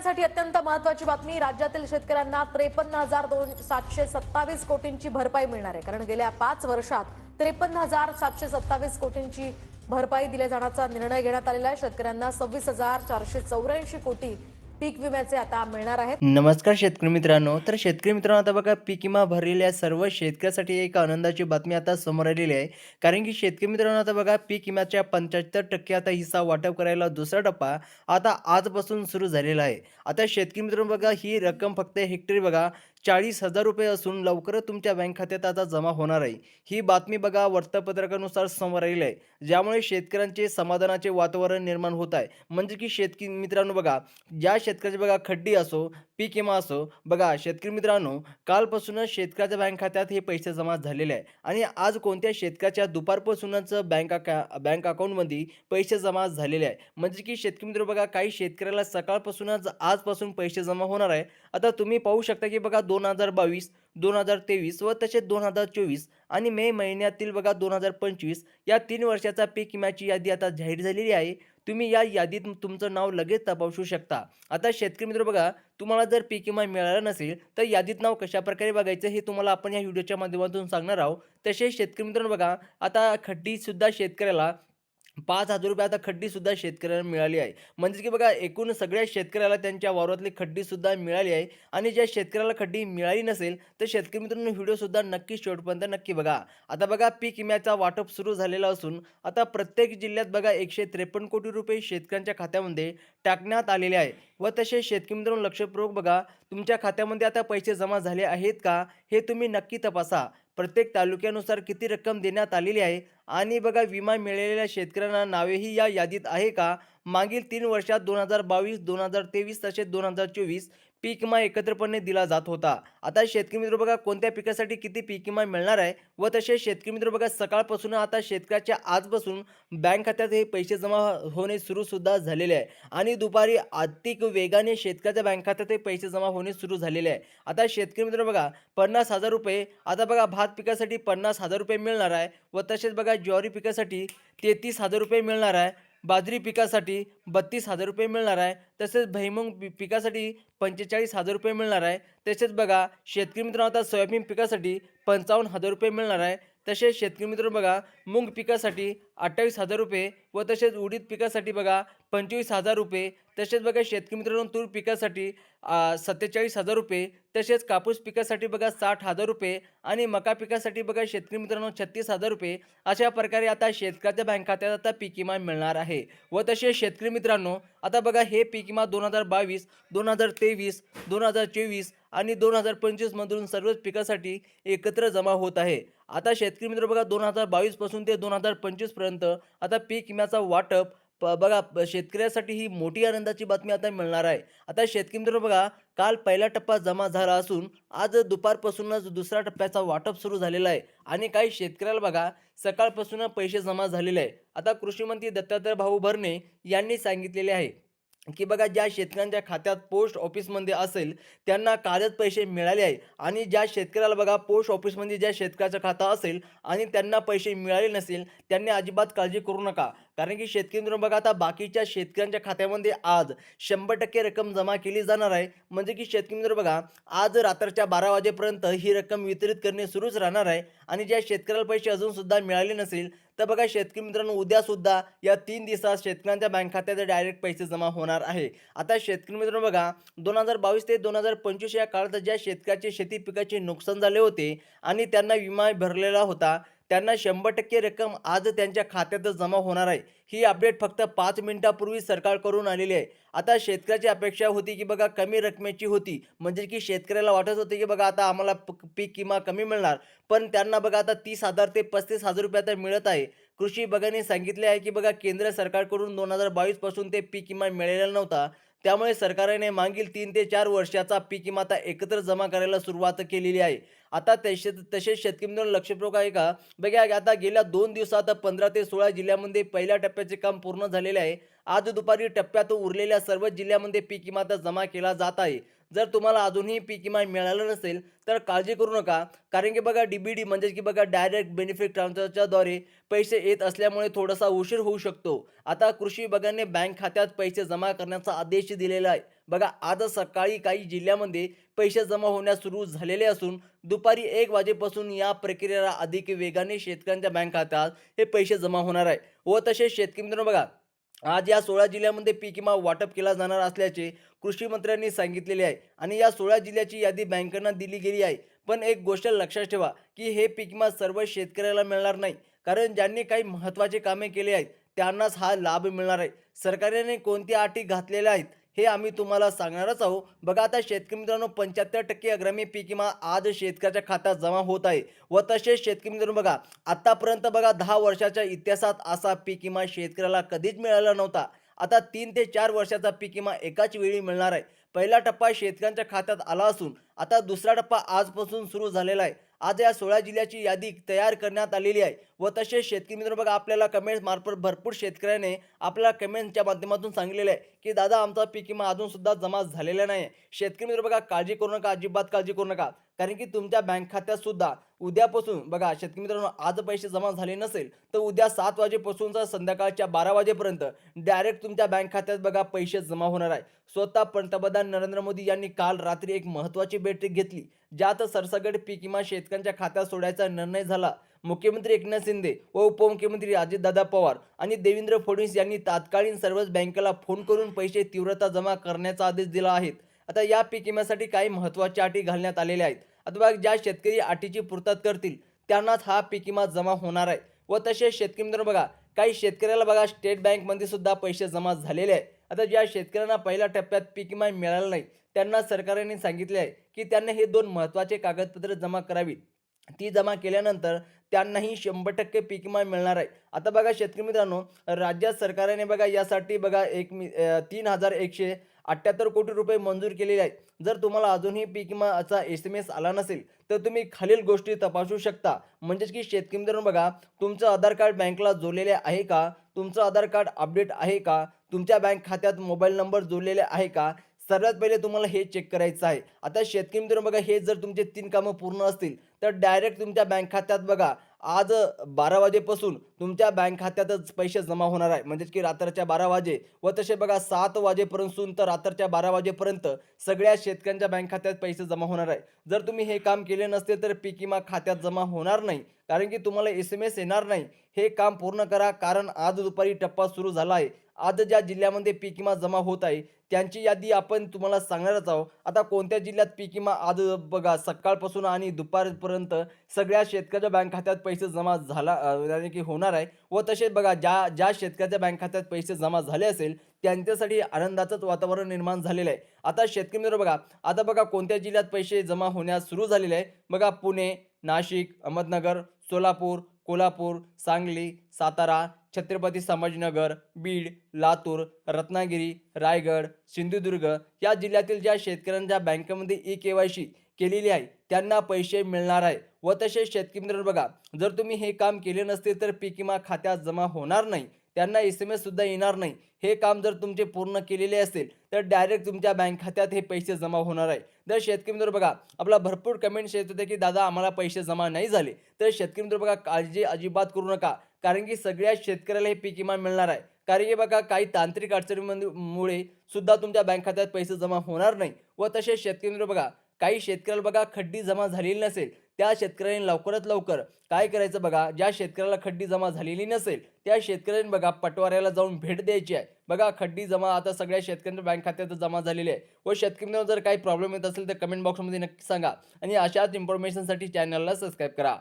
शेतकऱ्यांसाठी अत्यंत महत्वाची बातमी राज्यातील शेतकऱ्यांना त्रेपन्न हजार दोन सातशे सत्तावीस कोटींची भरपाई मिळणार आहे. कारण गेल्या पाच वर्षात त्रेपन्न हजार सातशे सत्तावीस कोटींची भरपाई दिल्या जाण्याचा निर्णय घेण्यात आलेला आहे. शेतकऱ्यांना सव्वीस हजार चारशे चौऱ्याऐंशी कोटी पीक विम्याचे आता मिळणार आहेत. नमस्कार शेतकरी मित्रांनो. तर शेतकरी मित्रांनो आता बघा पीक विमा भरलेल्या सर्व शेतकऱ्यासाठी एक आनंदाची बातमी आता समोर आलेली आहे. कारण की शेतकरी मित्रांनो आता बघा पीक विम्याच्या पंच्याहत्तर टक्के आता हिस्सा वाटप करायला दुसरा टप्पा आता आजपासून सुरू झालेला आहे. आता शेतकरी मित्रांनो बघा ही रक्कम फक्त हेक्टरी बघा चाळीस हजार रुपये असून लवकरच तुमच्या बँक खात्यात आता जमा होणार आहे. ही बातमी बघा वृत्तपत्रकानुसार समोर आलेली आहे. ज्यामुळे शेतकऱ्यांचे समाधानाचे वातावरण निर्माण होत आहे. म्हणजे की शेतकरी मित्रांनो बघा ज्या शेतकऱ्याचे बघा खड्डी असो पीक विमा असो बघा शेतकरी मित्रांनो कालपासूनच शेतकऱ्याच्या बँक खात्यात हे पैसे जमा झालेले आहे. आणि आज कोणत्या शेतकऱ्याच्या दुपारपासूनच बँक अका बँक अकाउंटमध्ये पैसे जमा झालेले आहे. म्हणजे की शेतकरी मित्र बघा काही शेतकऱ्याला सकाळपासूनच आजपासून पैसे जमा होणार आहे. आता तुम्ही पाहू शकता की बघा दोन हजार बावीस दोन हजार तेवीस व तसेच दोन हजार चोवीस आणि मे महिन्यातील बघा दोन हजार पंचवीस या तीन वर्षाचा पीक विम्याची यादी आता जाहीर झालेली आहे. तुम्ही या यादीत तुमचं नाव लगेच तपासू शकता. आता शेतकरी मित्र बघा तुम्हाला जर पीक विमा मिळाला नसेल तर यादीत नाव कशा प्रकारे बघायचं हे तुम्हाला आपण या व्हिडिओच्या माध्यमातून सांगणार आहोत. तसेच शेतकरी मित्रांनो बघा आता खड्डीसुद्धा शेतकऱ्याला पाच हजार रुपये आता खड्डीसुद्धा शेतकऱ्याला मिळाली आहे. म्हणजे की बघा एकूण सगळ्या शेतकऱ्याला त्यांच्या वावरातली खड्डीसुद्धा मिळाली आहे. आणि ज्या शेतकऱ्याला खड्डी मिळाली नसेल तर शेतकरी मित्रांनो व्हिडिओसुद्धा नक्की शेवटपर्यंत नक्की बघा. आता बघा पीक विम्याचा वाटप सुरू झालेला असून आता प्रत्येक जिल्ह्यात बघा एकशे त्रेपन्न कोटी रुपये शेतकऱ्यांच्या खात्यामध्ये टाकण्यात आलेले आहे. व तसे शेतकरी मित्रांनो लक्षपूर्वक बघा तुमच्या खात्यामध्ये आता पैसे जमा झाले आहेत का हे तुम्ही नक्की तपासा. प्रत्येक तालुक्यानुसार किती रक्कम देण्यात आलेली आहे? आणि बघा विमा मिळालेल्या शेतकऱ्यांना नावेही या यादीत आहे का? मागील तीन वर्षात दोन हजार बावीस दोन हजार तेवीस तसेच दोन हजार चोवीस पीक विमा एकत्रपणे दिला जात होता. आता शेतकरी मित्र बघा कोणत्या पिकासाठी किती पीक विमा मिळणार आहे व तसे शेतकरी मित्र बघा सकाळपासून आता शेतकऱ्याच्या आजपासून बँक खात्यात हे पैसे जमा होणे सुरूसुद्धा झालेले आहे. आणि दुपारी अधिक वेगाने शेतकऱ्याच्या बँक खात्यात हे पैसे जमा होणे सुरू झालेले आहे. आता शेतकरी मित्र बघा पन्नास हजार रुपये आता बघा भात पिकासाठी पन्नास हजार रुपये मिळणार आहे व तसेच बघा ज्वारी पिकासाठी तेहतीस हजार रुपये मिळणार आहे. बाजरी पिकासाठी बत्तीस हजार रुपये मिळणार आहे. तसेच भैमुंग पि पिकासाठी पंचेचाळीस हजार रुपये मिळणार आहे. तसेच बघा शेतकरी मित्रांनो आता सोयाबीन पिकासाठी पंचावन्न हजार रुपये मिळणार आहे. तसेच शेतकरी मित्रांनो बघा मूग पिकासाठी अठ्ठावीस हजार रुपये व तसेच उडीद पिकासाठी बघा पंचवीस हजार रुपये. तसेच बघा शेतकरी मित्रांनो तूर पिकासाठी सत्तेचाळीस हजार रुपये. तसेच कापूस पिकासाठी बघा साठ हजार रुपये. आणि मका पिकासाठी बघा शेतकरी मित्रांनो छत्तीस हजार रुपये. अशा प्रकारे आता शेतकऱ्याच्या बँक खात्यात आता पीक विमा मिळणार आहे. व तसेच शेतकरी मित्रांनो आता बघा हे पीक विमा दोन हजार बावीस दोन हजार तेवीस दोन हजार चोवीस आणि दोन हजार पंचवीसमधून सर्वच पिकासाठी एकत्र जमा होत आहे. आता शेतकरी मित्र बघा दोन हजार बावीसपासून ते दोन हजार पंचवीसपर्यंत आता पीक विम्याचा वाटप प बघा शेतकऱ्यासाठी ही मोठी आनंदाची बातमी आता मिळणार आहे. आता शेतकरी मित्र बघा काल पहिला टप्पा जमा झाला असून आज दुपारपासूनच दुसऱ्या टप्प्याचा वाटप सुरू झालेला आहे. आणि काही शेतकऱ्याला बघा सकाळपासून पैसे जमा झालेले आहे आता कृषीमंत्री दत्तात्रय भाऊ भरणे यांनी सांगितलेले आहे की बघा ज्या शेतकऱ्यांच्या खात्यात पोस्ट ऑफिसमध्ये असेल त्यांना कालच पैसे मिळाले आहे आणि ज्या शेतकऱ्याला बघा पोस्ट ऑफिसमध्ये ज्या शेतकऱ्याचं खातं असेल आणि त्यांना पैसे मिळाले नसेल त्यांनी अजिबात काळजी करू नका. कारण की शेतकरी मित्रांनो बघा आता बाकीच्या शेतकऱ्यांच्या खात्यामध्ये आज शंभर टक्के रक्कम जमा केली जाणार आहे. म्हणजे की शेतकरी मित्र बघा आज रात्रच्या बारा वाजेपर्यंत ही रक्कम वितरित करणे सुरूच राहणार आहे. आणि ज्या शेतकऱ्याला पैसे अजूनसुद्धा मिळाले नसेल तर बघा शेतकरी मित्रांनो उद्यासुद्धा या तीन दिवसात शेतकऱ्यांच्या बँक खात्यात डायरेक्ट पैसे जमा होणार आहे. आता शेतकरी मित्रांनो बघा दोन हजार बावीस ते दोन हजार पंचवीस या काळात ज्या शेतकऱ्याचे शेती पिकाचे नुकसान झाले होते आणि त्यांना विमा भरलेला होता त्यांना शंभर टक्के रक्कम आज त्यांच्या खात्यातच जमा होणार आहे. ही अपडेट फक्त पाच मिनिटापूर्वी सरकारकडून आलेली आहे. आता शेतकऱ्याची अपेक्षा होती की बघा कमी रकमेची होती. म्हणजे की शेतकऱ्याला वाटत होते की बघा आता आम्हाला प- पीक किमा कमी मिळणार. पण त्यांना बघा आता तीस हजार ते पस्तीस हजार रुपये आता मिळत आहे. कृषी विभागाने सांगितले आहे की बघा केंद्र सरकारकडून दोन हजार बावीसपासून ते पीक विमा मिळालेला नव्हता. त्यामुळे सरकारने मागील तीन ते चार वर्षाचा पीक विमा आता एकत्र जमा करायला सुरुवात केलेली आहे. आता तसे तसेच शेतकरी मित्रांनो लक्षपूर्वक आहे का? बघा आता गेल्या दोन दिवसात पंधरा ते सोळा जिल्ह्यामध्ये पहिल्या टप्प्याचे काम पूर्ण झालेले आहे. आज दुपारी टप्प्यात उरलेल्या सर्व जिल्ह्यामध्ये पीक विमा जमा केला जात आहे. जर तुम्हाला अजूनही पीक विमा मिळालं नसेल तर काळजी करू नका. कारण की बघा डी बी डी म्हणजेच की बघा डायरेक्ट बेनिफिट ट्रान्सफरच्याद्वारे पैसे येत असल्यामुळे थोडासा उशीर होऊ शकतो. आता कृषी विभागाने बँक खात्यात पैसे जमा करण्याचा आदेश दिलेला आहे. बघा आज सकाळी काही जिल्ह्यामध्ये पैसे जमा होण्यास सुरू झालेले असून दुपारी एक वाजेपासून या प्रक्रियेला अधिक वेगाने शेतकऱ्यांच्या बँक खात्यात हे पैसे जमा होणार आहे. व तसेच शेतकरी मित्रांनो बघा आज या सोळा जिल्ह्यामध्ये पीक विमा वाटप केला जाणार असल्याचे कृषी मंत्र्यांनी सांगितलेले आहे. आणि या सोळा जिल्ह्याची यादी बँकांना दिली गेली आहे. पण एक गोष्ट लक्षात ठेवा की हे पीक विमा सर्व शेतकऱ्याला मिळणार नाही. कारण ज्यांनी काही महत्त्वाचे कामे केले आहेत त्यांनाच हा लाभ मिळणार आहे. सरकारने कोणत्या अटी घातलेल्या आहेत हे आम्ही तुम्हाला सांगणारच आहोत. बघा आता शेतकरी मित्रांनो पंच्याहत्तर टक्के अग्रमी पीक विमा आज शेतकऱ्याच्या खात्यात जमा होत आहे. व तसेच शेतकरी मित्रांनो बघा आतापर्यंत बघा दहा वर्षाच्या इतिहासात असा पीक विमा शेतकऱ्याला कधीच मिळाला नव्हता. आता तीन ते चार वर्षाचा पीक विमा एकाच वेळी मिळणार आहे. पहिला टप्पा शेतकऱ्यांच्या खात्यात आला असून आता दुसरा टप्पा आजपासून सुरू झालेला आहे. आज या सोळा जिल्ह्याची यादी तयार करण्यात आलेली आहे व तसेच शेतकरी मित्र बघा आपल्याला कमेंट्स मार्फत भरपूर शेतकऱ्याने आपल्याला कमेंटच्या माध्यमातून सांगितलेलं आहे की दादा आमचा पीक विमा अजून सुद्धा जमा झालेला नाही आहे शेतकरी मित्र बघा काळजी करू नका अजिबात काळजी करू नका. कारण की तुमच्या बँक खात्यात सुद्धा उद्यापासून बघा शेतकरी मित्रांनो आज पैसे जमा झाले नसेल तर उद्या सात वाजेपासूनचा संध्याकाळच्या बारा वाजेपर्यंत डायरेक्ट तुमच्या बँक खात्यात बघा पैसे जमा होणार आहे. स्वतः पंतप्रधान नरेंद्र मोदी यांनी काल रात्री एक महत्त्वाची बैठक घेतली ज्यात सरसगड पीक विमा शेतकऱ्यांच्या खात्यात सोडायचा निर्णय झाला. मुख्यमंत्री एकनाथ शिंदे व उपमुख्यमंत्री अजितदादा पवार आणि देवेंद्र फडणवीस यांनी तात्कालीन सर्वच बँकेला फोन करून पैसे तीव्रता जमा करण्याचा आदेश दिला आहे. आता या पीक विम्यासाठी काही महत्त्वाच्या अटी घालण्यात आलेल्या आहेत. आता बघा ज्या शेतकरी अटीची पूर्तता करतील त्यांनाच हा पीक विमा जमा होणार आहे. व तसेच शेतकरी मित्रांनो बघा काही शेतकऱ्याला बघा स्टेट बँकमध्ये सुद्धा पैसे जमा झालेले आहे आता ज्या शेतकऱ्यांना पहिल्या टप्प्यात पीक विमा मिळाला नाही त्यांना सरकारने सांगितले आहे की त्यांना हे दोन महत्त्वाचे कागदपत्र जमा करावीत. ती जमा केल्यानंतर त्यांनाही शंभर टक्के पीक विमा मिळणार आहे. आता बघा शेतकरी मित्रांनो राज्यात सरकारने बघा यासाठी बघा एक मी तीन हजार एकशे अठ्ठ्याहत्तर कोटी रुपये मंजूर केलेले आहेत. जर तुम्हाला अजूनही पीक विमाचा एस एम एस आला नसेल तर तुम्ही खालील गोष्टी तपासू शकता. म्हणजेच की शेतकरी मित्रांनो बघा तुमचं आधार कार्ड बँकला जोडलेले आहे का? तुमचं आधार कार्ड अपडेट आहे का? तुमच्या बँक खात्यात मोबाईल नंबर जोडलेले आहे का? सर्वात पहिले तुम्हाला हे चेक करायचं आहे. आता शेतकरी मित्रांनो बघा हे जर तुमचे तीन कामं पूर्ण असतील तर डायरेक्ट तुमच्या बँक खात्यात बघा. आज बारा वाजेपासून तुमच्या बँक खात्यातच पैसे जमा होणार आहे. म्हणजेच की रात्रच्या बारा वाजे व तसे बघा सात वाजेपर्यंत तर रात्रच्या बारा वाजेपर्यंत सगळ्या शेतकऱ्यांच्या बँक खात्यात पैसे जमा होणार आहे. जर तुम्ही हे काम केले नसते तर पीक विमा खात्यात जमा होणार नाही. कारण की तुम्हाला एस एम एस येणार नाही. हे काम पूर्ण करा. कारण आज दुपारी टप्पा सुरू झाला आहे. आज ज्या जिल्ह्यामध्ये पीक विमा जमा होत आहे त्यांची यादी आपण तुम्हाला सांगणारच आहोत. आता कोणत्या जिल्ह्यात पीक विमा आज बघा सकाळपासून आणि दुपारपर्यंत सगळ्या शेतकऱ्याच्या बँक खात्यात पैसे जमा झाला की होणार आहे व तसेच बघा ज्या ज्या शेतकऱ्याच्या बँक खात्यात पैसे जमा झाले असेल त्यांच्यासाठी आनंदाचंच वातावरण निर्माण झालेलं आहे. आता शेतकरी मित्र बघा आता बघा कोणत्या जिल्ह्यात पैसे जमा होण्यास सुरू झालेले आहे. बघा पुणे नाशिक अहमदनगर सोलापूर कोल्हापूर सांगली सातारा छत्रपती संभाजीनगर बीड लातूर रत्नागिरी रायगड सिंधुदुर्ग या जिल्ह्यातील ज्या शेतकऱ्यांच्या बँकेमध्ये ई के वाय सी केलेली आहे त्यांना पैसे मिळणार आहे व तसेच शेतकरी मित्रांनो बघा जर तुम्ही हे काम केले नसते तर पीक विमा खात्यात जमा होणार नाही. त्यांना एस एम एससुद्धा येणार नाही. हे काम जर तुमचे पूर्ण केलेले असेल तर डायरेक्ट तुमच्या बँक खात्यात हे पैसे जमा होणार आहे. जर शेतकरी मित्र बघा आपला भरपूर कमेंट्स येत होते की दादा आम्हाला पैसे जमा नाही झाले. तर शेतकरी मित्र बघा काळजी अजिबात करू नका कारण की सगळ्या शेतकऱ्याला हे पीक विमा मिळणार आहे. कारण की बघा काही तांत्रिक अडचणीमध्ये मुळे सुद्धा तुमच्या बँक खात्यात पैसे जमा होणार नाही. व तसेच शेतकरी मित्र बघा काही शेतकऱ्याला बघा खड्डी जमा झालेली नसेल त्या शेतकऱ्यांनी लवकरात लवकर काय करायचं बघा ज्या शेतकऱ्याला खड्डी जमा झालेली नसेल त्या शेतकऱ्यांनी बघा पटवाऱ्याला जाऊन भेट द्यायची आहे. बघा खड्डी जमा आता सगळ्या शेतकऱ्यांच्या बँक खात्यात जमा झालेली आहे. व शेतकऱ्यांना जर काही प्रॉब्लेम येत असेल तर कमेंट बॉक्समध्ये नक्की सांगा. आणि अशाच इन्फॉर्मेशनसाठी चॅनलला सबस्क्राईब करा.